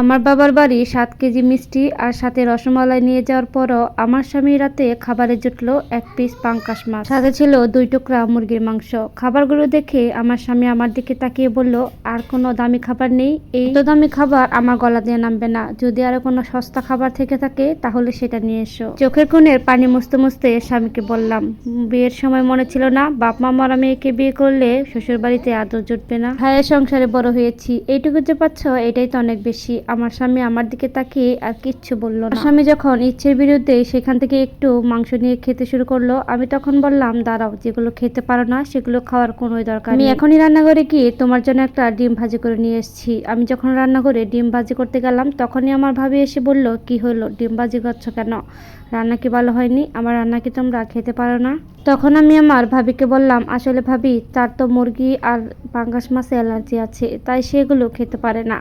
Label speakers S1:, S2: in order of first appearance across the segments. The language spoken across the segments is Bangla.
S1: আমার বাবার বাড়ি সাত কেজি মিষ্টি আর সাথে রসমালাই নিয়ে যাওয়ার পরও আমার স্বামী রাতে খাবারে জুটলো এক পিস পাঙ্কাশ মাছ। সাথে ছিল দুই টুকরা মুরগির মাংস। খাবারগুলো দেখে আমার স্বামী আমার দিকে তাকিয়ে বলল, আর কোনো দামি খাবার নেই? এই তো দামি খাবার আমার গলা দিয়ে নামবে না। যদি আরও কোনো সস্তা খাবার থেকে থাকে, তাহলে সেটা নিয়ে এসো। চোখের কোণের পানি মুছতে মুছতে স্বামীকে বললাম, বিয়ের সময় মনে ছিল না, বাপ মা মারা মেয়েকে বিয়ে করলে শ্বশুর বাড়িতে আদর জুটবে না। ভাইয়ের সংসারে বড় হয়েছি। এইটুকু যে পাচ্ছ, এটাই তো অনেক বেশি। আমার স্বামী আমার দিকে তাকিয়ে আর কিচ্ছু বলল না। স্বামী যখন ইচ্ছের বিরুদ্ধে সেখান থেকে একটু মাংস নিয়ে খেতে শুরু করল আমি তখন বললাম দাঁড়াও যেগুলো খেতে পারো না সেগুলো খাওয়ার কোনো দরকার আমি এখনই রান্নাঘরে গিয়ে তোমার জন্য একটা ডিম ভাজি করে নিয়ে এসেছি। আমি যখন রান্নাঘরে ডিম ভাজি করতে গেলাম তখনই আমার ভাবি এসে বলল কি হলো ডিম ভাজি করছ কেন? রান্না কি ভালো হয়নি? আমার রান্না কি তোমরা খেতে পারো না? তখন আমি আমার ভাবিকে বললাম, আসলে ভাবি, তার তো মুরগি আর পাঙ্গাস মাছে অ্যালার্জি আছে, তাই সেগুলো খেতে পারে না।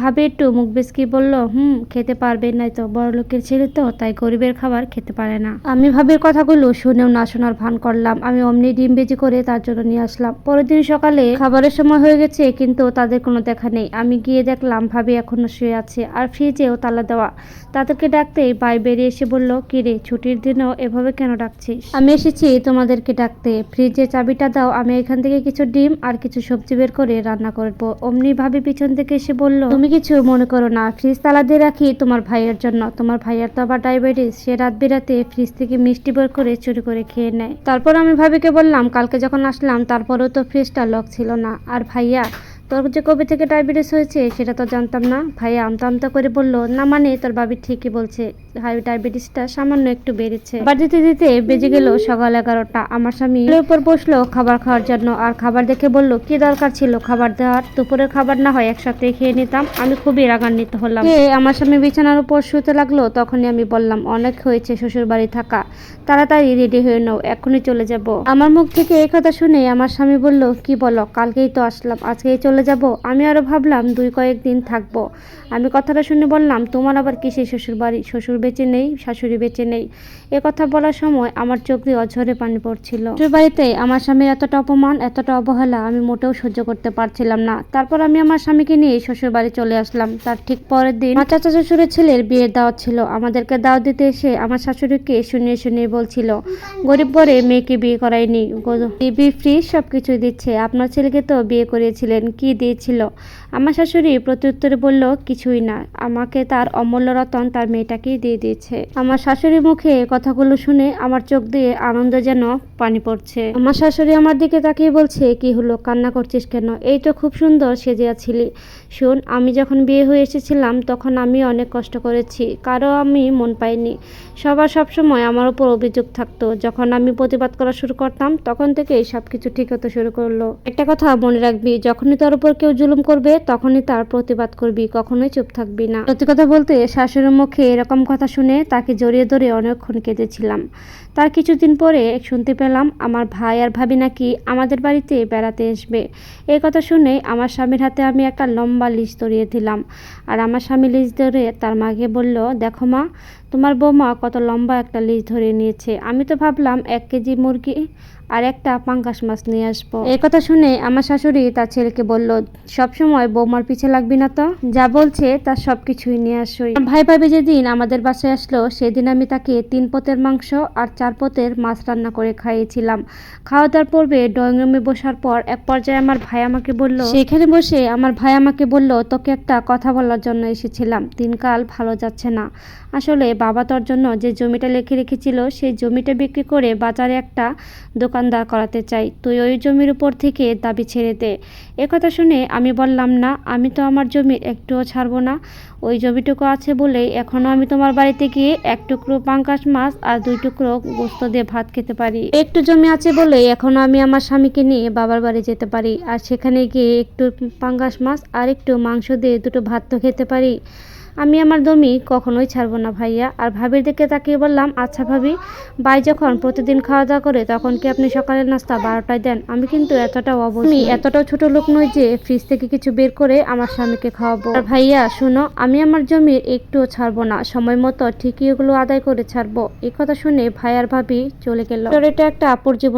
S1: ভাবি একটু মুখ বেসকি বলল, হুম, খেতে পারবে নাই তো, বড় লোকের ছেলে তো, তাই গরিবের খাবার খেতে পারে না। আমি ভাবির কথাগুলো শুনেও না শোনার ভান করলাম। আমি অমনি ডিম বেজি করে তার জন্য নিয়ে আসলাম। পরের দিন সকালে খাবারের সময় হয়ে গেছে, কিন্তু তাদের কোনো দেখা নেই। আমি গিয়ে দেখলাম, ভাবি এখনও শুয়ে আছে আর ফ্রিজেও তালা দেওয়া। তাদেরকে ডাকতেই বাই বেরিয়ে এসে বলল, কিরে, ছুটির দিনও এভাবে কেন ডাকছিস? আমি এসেছি তোমাদেরকে ডাকতে। ফ্রিজে চাবিটা দাও, আমি এখান থেকে কিছু ডিম আর কিছু সবজি বের করে রান্না করব। অমনি ভাবি পিছন থেকে এসে বলল, তুমি কিছু মনে করো না, ফ্রিজ তালা দিয়ে রাখি তোমার ভাইয়ের জন্য। তোমার ভাইয়ের তো আবার ডায়াবেটিস, সে রাত বিরাতে ফ্রিজ থেকে মিষ্টি বের করে চুরি করে খেয়ে নেয়। তারপর আমি ভাবিকে বললাম, কালকে যখন আসলাম, তারপরেও তো ফ্রিজটা লক ছিল না। আর ভাইয়া তোর যে কবে থেকে ডায়াবেটিস হয়েছে, সেটা তো জানতাম না। ভাইয়া আমতা আমতা করে বলল, না মানে তোর বাবি ঠিকই বলছে। হাই ডায়াবেটিসটা সামান্য একটু বেড়েছে। আবার দিতে দিতে বেজে গেল সকাল এগারোটা। আমার স্বামী উপর বসল খাবার খাওয়ার জন্য, আর খাবার দেখে বলল, কি দরকার ছিল খাবার দেওয়ার? দুপুরের খাবার না হয় একসাথে খেয়ে নিতাম। আমি খুবই রাগান্বিত হলাম। আমার স্বামী বিছানার উপর শুতে লাগল। তখনই আমি বললাম, অনেক হয়েছে শ্বশুর বাড়ি থাকা। তাড়াতাড়ি রেডি হয়ে নাও, এখনই চলে যাব। আমার মুখ থেকে এই কথা শুনে আমার স্বামী বলল, কি বলো, কালকেই তো আসলাম। আজকেই চলে যাব? আমি আরও ভাবলাম দুই কয়েকদিন থাকব। আমি কথাটা শুনে বললাম, তোমার আবার কিসের শ্বশুর বাড়ি? শ্বশুর বেঁচে নেই, শাশুড়ি বেঁচে নেই? এ কথা বলার সময় আমার চোখ দিয়ে অঝরে পানি পড়ছিল। শ্বশুর বাড়িতে আমার স্বামীর এতটা অপমান, এতটা অবহেলা, আমি মোটেও সহ্য করতে পারছিলাম না। তারপর আমি আমার স্বামীকে নিয়ে শ্বশুর বাড়ি চলে আসলাম। তার ঠিক পরের দিন আমার চাচা শ্বশুরের ছেলের বিয়ের দাওয়াত ছিল। আমাদেরকে দাওয়াত দিতে এসে আমার শাশুড়িকে শুনিয়ে শুনিয়ে বলছিল, গরিব বরে মেয়েকে বিয়ে করায়নি টিভি ফ্রি সব কিছুই দিচ্ছে। আপনার ছেলেকে তো বিয়ে করিয়েছিলেন, কি দিয়েছিল। আমার শাশুড়ি প্রত্যুত্তরে বলল, কিছুই না, আমাকে তার অমূল্য রতন তার মেয়েটাকেই দিয়ে দিয়েছে। আমার শাশুড়ির মুখে কথাগুলো শুনে আমার চোখ দিয়ে আনন্দ যেন পানি পড়ছে। আমার শাশুড়ি আমার দিকে তাকিয়ে বলছে, কি হলো, কান্না করছিস কেন? এই তো খুব সুন্দর সেজে আছিলি। শোন, আমি যখন বিয়ে হয়ে এসেছিলাম, তখন আমি অনেক কষ্ট করেছি, কারও আমি মন পাইনি। সবার সবসময় আমার উপর অভিযোগ থাকতো। যখন আমি প্রতিবাদ করা শুরু করতাম, তখন থেকেই সব কিছু ঠিক হতে শুরু করল। একটা কথা মনে রাখবি, যখনই তোর উপর কেউ জুলুম করবে, তখনই তার প্রতিবাদ করবি, কখনোই চুপ থাকবি না। সত্যি কথা বলতে, শাশুড়ির মুখে এরকম কথা শুনে তাকে জড়িয়ে ধরে অনেকক্ষণ কেঁদেছিলাম। তার কিছুদিন পরে শুনতে পেলাম, আমার ভাই আর ভাবি নাকি আমাদের বাড়িতে বেড়াতে আসবে? এই কথা শুনে আমার স্বামীর হাতে আমি একটা লম্বা লিস্ট ধরিয়ে দিলাম। আর আমার স্বামী লিস্ট ধরে তার মাকে বলল, দেখো মা তোমার বৌমা কত লম্বা একটা লিস্ট ধরে নিয়েছে। আমি তো ভাবলাম এক কেজি মুরগি আর একটা পাঙ্গাস মাছ নিয়ে আসব। এই কথা শুনে আমার শাশুড়ি তার ছেলেকে বলল সবসময় বৌমার পিছে লাগবি না তো? যা বলছে তার সব কিছুই নিয়ে আসোই। ভাই ভাবি যেদিন আমাদের বাসায় আসলো, সেদিন আমি তাকে তিন পতের মাংস আর চার পতের মাছ রান্না করে খাইয়েছিলাম। খাওয়া দাওয়ার পূর্বে ড্রয়িং রুমে বসার পর এক পর্যায়ে আমার ভাই আমাকে বলল, সেখানে বসে আমার ভাই আমাকে বলল, তোকে একটা কথা বলার জন্য এসেছিলাম। দিনকাল ভালো যাচ্ছে না। আসলে বাবা তোর জন্য যে জমিটা লিখে রেখেছিল, সেই জমিটা বিক্রি করে বাজারে একটা দোকানদার করাতে চাই। তুই ওই জমির উপর থেকে দাবি ছেড়ে দে। কথা শুনে আমি বললাম, না, আমি তো আমার জমি একটুও ছাড়বো না। ওই জমিটুকু আছে বলেই এখনও আমি তোমার বাড়িতে গিয়ে এক টুকরো পাঙ্কাশ মাছ আর দুই টুকরো গোস্ত দিয়ে ভাত খেতে পারি। একটু জমি আছে বলে এখনও আমি আমার স্বামীকে নিয়ে বাবার বাড়ি যেতে পারি। আর সেখানে গিয়ে একটু পাঙ্কাশ মাছ আর একটু মাংস দিয়ে দুটো ভাত তো খেতে পারি। আমি আমার জমি কখনোই ছাড়বো না ভাইয়া। আর ভাবির দিকে তাকিয়ে বললাম আচ্ছা ভাবি, ভাই যখন প্রতিদিন খাওয়া দাওয়া করে, তখন কি আপনি সকালের নাস্তা বারোটায় দেন? আমি কিন্তু এতটাও অবশ্য আমি এতটাও ছোট লোক নই যে ফ্রিজ থেকে কিছু বের করে আমার স্বামীকে খাওয়াবো। আর ভাইয়া, শোনো, আমি আমার জমির একটুও ছাড়বো না। সময় মতো ঠিকই ওগুলো আদায় করে ছাড়বো। এই কথা শুনে ভাই আর ভাবি চলে গেল। এটা একটা আপুর জীবন